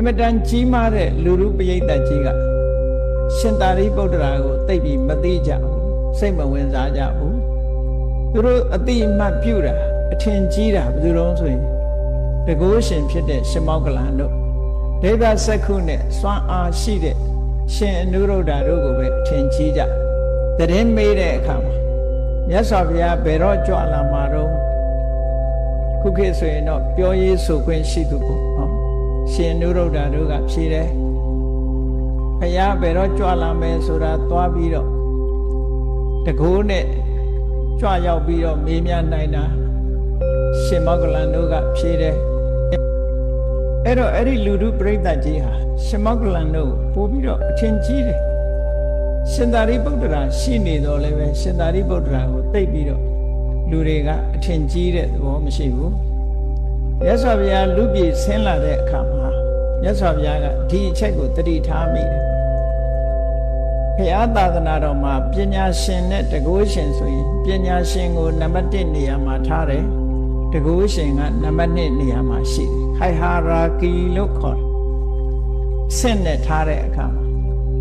အင်မတန်ကြီးမားတဲ့လူလူပရိသတ်ကြီးကရှင်သာရိပုတ္တရာကိုသိပ်ပြီးမသိကြဘူးစိတ်မဝင်စားကြဘူးသူတို့အတိအမှတ်ပြုတာအထင်ကြီးတာဘယ်သူတော့ဆိုရင်တကုရှင်ဖြစ်တဲ့ရှင်မောကလန်တို့ဒေဝစက္ခုနဲ့စွမ်းအားရှိတဲ့ရှင်အနုရုဒ္ဓတို့ကိုပဲအထင်ကြီးကြတရင်မေးတဲ့အခါမှာမြတ်စွာဘုရားဘယ်တော့ကြွလာမှာတော့ခုခေတ်ဆိုရင်တော့ပြောရေးဆိုခွင့်ရှိသူပေါ့နော် ရှင်အနုရုဒ္ဓတို့ကဖြေတယ်ဘုရားဘယ်တော့ကြွလာမယ်ဆိုတာသွားပြီးတော့တကိုးနဲ့ကြွရောက်ပြီးတော့မေးမြန်းနိုင်တာရှင်မောကလန်တို့ကဖြေတယ်အဲ့တော့အဲ့ဒီလူတို့ပြိဿကြီးဟာရှင်မောကလန်တို့ပို့ပြီးတော့အထင်ကြီးတယ်ရှင်သာရိပုတ္တရာရှိနေတော့လည်းပဲရှင်သာရိပုတ္တရာကိုသိပ်ပြီးတော့လူတွေကအထင်ကြီးတဲ့သဘောမရှိဘူး မြတ်စွာဘုရားလူပြည်ဆင်းလာတဲ့အခါမှာမြတ်စွာဘုရားကဒီအချက်ကိုတတိထားမိတယ်ဘုရားသာသနာတော်မှာပညာရှင်နဲ့တကုရှင်ဆိုရင်ပညာရှင်ကိုနံပါတ်1နေရာမှာထားတယ်တကုရှင်ကနံပါတ်2နေရာမှာရှိတယ်ဟိုင်ဟာရာကီလို့ခေါ်တယ်ဆင့်နဲ့ထားတဲ့အခါမှာ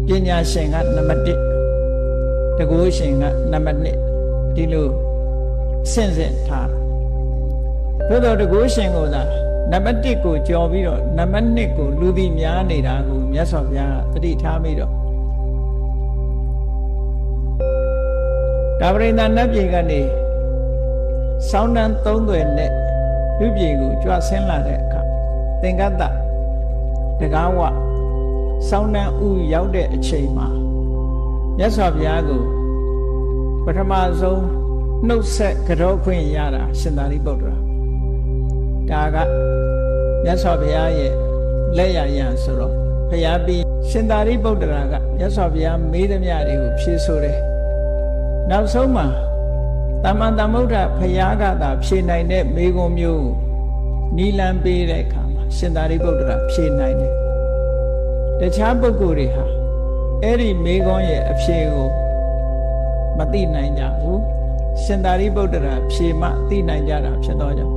ပညာရှင်ကနံပါတ်1တကုရှင်ကနံပါတ်2ဒီလိုဆင့်ဆင့်ထားတယ် သို့တော့တကုရှင်ကိုသာနံပါတ်1ကိုကြော်ပြီးတော့နံပါတ်2ကိုလူသည်များနေတာကိုမြတ်စွာဘုရားကတတိထားပြီးတော့ဒါပရိသနတ်ပြည်ကနေစောင်းတန်းသုံးသွယ်နဲ့လူပြည်ကိုကြွဆင်းလာတဲ့အခါသင်္ကတ္တတကားဝစောင်းတန်းဥရောက်တဲ့အချိန်မှာမြတ်စွာဘုရားကိုပထမဆုံးနှုတ်ဆက်ကြောခွင့်ရတာရှင်သာရိပုတ္တရာ ဒါကမြတ်စွာဘုရားရဲ့လက်ရရန်ဆိုတော့ဘုရားပြီးရှင်သာရိပုတ္တရာကမြတ်စွာဘုရားမေးသမျှတွေကိုဖြေဆိုတယ်နောက်ဆုံးမှာတမန်တမုဒ္ဒဖယားကသာဖြေနိုင်တဲ့မေခွန်မျိုးကိုနီလန်ပေးတဲ့အခါမှာရှင်သာရိပုတ္တရာဖြေနိုင်တယ်တခြားပုဂ္ဂိုလ်တွေဟာအဲ့ဒီမေခွန်ရဲ့အဖြေကိုမသိနိုင်ကြဘူးရှင်သာရိပုတ္တရာဖြေမှသိနိုင်ကြတာဖြစ်တော့ကြောင့်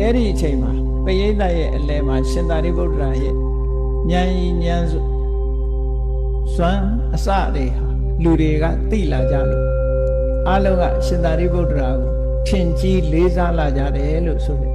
အဲ့ဒီအချိန်မှာပရိသတ်ရဲ့အလယ်မှာရှင်သာရိပုတ္တရာရဲ့ဉာဏ်ရည်ဉာဏ်စွမ်းအစတွေဟာလူတွေကသိလာကြလို့အလုံးကရှင်သာရိပုတ္တရာကိုထင်ကြီးလေးစားလာကြတယ်လို့ဆိုတယ်